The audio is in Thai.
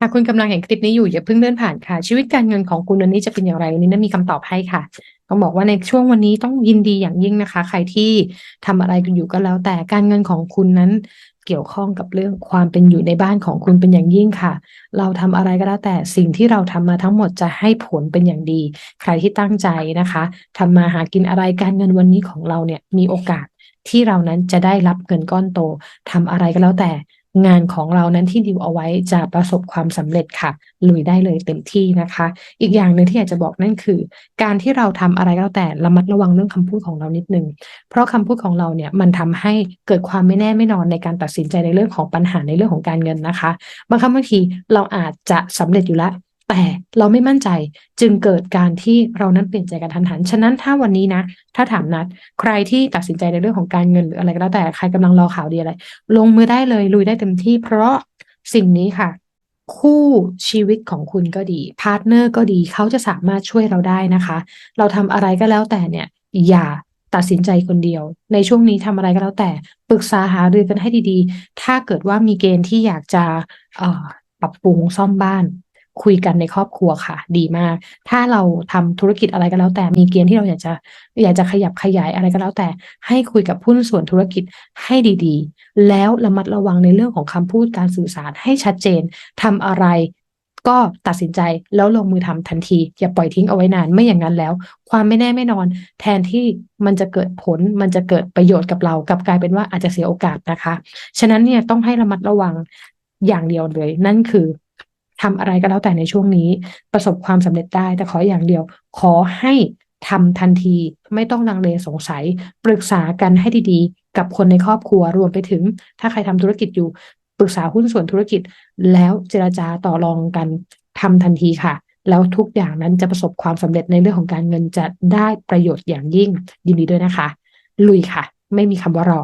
หากคุณกำลังเห็นคลิปนี้อยู่อย่าเพิ่งเลื่อนผ่านค่ะ ชีวิตการเงินของคุณวันนี้จะเป็นอย่างไรวันนี้นะมีคำตอบให้ค่ะต้องบอกว่าในช่วงวันนี้ต้องยินดีอย่างยิ่งนะคะ ใครที่ทำอะไรกันอยู่ก็แล้ว แต่การเงินของคุณนั้นเกี่ยวข้องกับเรื่องความเป็นอยู่ในบ้านของคุณเป็นอย่างยิ่งค่ะ เราทำอะไรก็แล้วแต่สิ่งที่เราทำมาทั้งหมดจะให้ผลเป็นอย่างดี ใครที่ตั้งใจนะคะทำมาหากินอะไรการเงินวันนี้ของเราเนี่ยมีโอกาสที่เรานั้นจะได้รับเงินก้อนโตทำอะไรก็แล้วแต่ งานของเรานั้นที่ดิวเอาไว้จะประสบความสำเร็จค่ะลุยได้เลยเต็มที่นะคะ อีกอย่างหนึ่งที่อยากจะบอกนั่นคือ การที่เราทำอะไรก็แล้วแต่ระมัดระวังเรื่องคำพูดของเรานิดนึง เพราะคำพูดของเราเนี่ยมันทำให้เกิดความไม่แน่ไม่นอนในการตัดสินใจในเรื่องของปัญหาในเรื่องของการเงินนะคะ บางครั้งบางทีเราอาจจะสำเร็จอยู่แล้ว แต่เราไม่มั่นใจจึงเกิดการที่เรานั้นเปลี่ยนใจกันทันหัน ฉะนั้นถ้าวันนี้นะ ถ้าถามนัด ใครที่ตัดสินใจในเรื่องของการเงินหรืออะไรก็แล้วแต่ใครกำลังรอข่าวดีอะไร ลงมือได้เลยลุยได้เต็มที่ เพราะสิ่งนี้ค่ะ คู่ชีวิตของคุณก็ดีพาร์ทเนอร์ก็ดีเขาจะสามารถช่วยเราได้นะคะ เราทำอะไรก็แล้วแต่เนี่ย อย่าตัดสินใจคนเดียว ในช่วงนี้ทำอะไรก็แล้วแต่ปรึกษาหารือกันให้ดีๆ ถ้าเกิดว่ามีเกณฑ์ที่อยากจะปรับปรุงซ่อมบ้าน คุยกันในครอบครัวค่ะ ดีมาก ถ้าเราทำธุรกิจอะไรก็แล้วแต่มีเกณฑ์ที่เราอยากจะอยากจะขยับขยายอะไรก็แล้วแต่ ให้คุยกับผู้ส่วนธุรกิจให้ดีๆ แล้วระมัดระวังในเรื่องของคำพูดการสื่อสารให้ชัดเจนทำอะไรก็ตัดสินใจแล้วลงมือทำทันที อย่าปล่อยทิ้งเอาไว้นานไม่อย่างนั้นแล้ว ความไม่แน่ไม่นอน แทนที่มันจะเกิดผลมันจะเกิดประโยชน์กับเรากับกลายเป็นว่าอาจจะเสียโอกาสนะคะ ฉะนั้นเนี่ยต้องให้ระมัดระวังอย่างเดียวเลย นั่นคือ ทำอะไรก็แล้วแต่ในช่วงนี้ ประสบความสำเร็จได้ แต่ขออย่างเดียว ขอให้ทำทันที ไม่ต้องลังเลสงสัย ปรึกษากันให้ดีๆ กับคนในครอบครัวรวมไปถึง ถ้าใครทำธุรกิจอยู่ปรึกษาหุ้นส่วนธุรกิจ แล้วเจราจาต่อรองกันทำทันทีค่ะ แล้วทุกอย่างนั้นจะประสบความสำเร็จในเรื่องของการเงินจะได้ประโยชน์อย่างยิ่งยินดีด้วยนะคะ ลุยค่ะ ไม่มีคำว่ารอ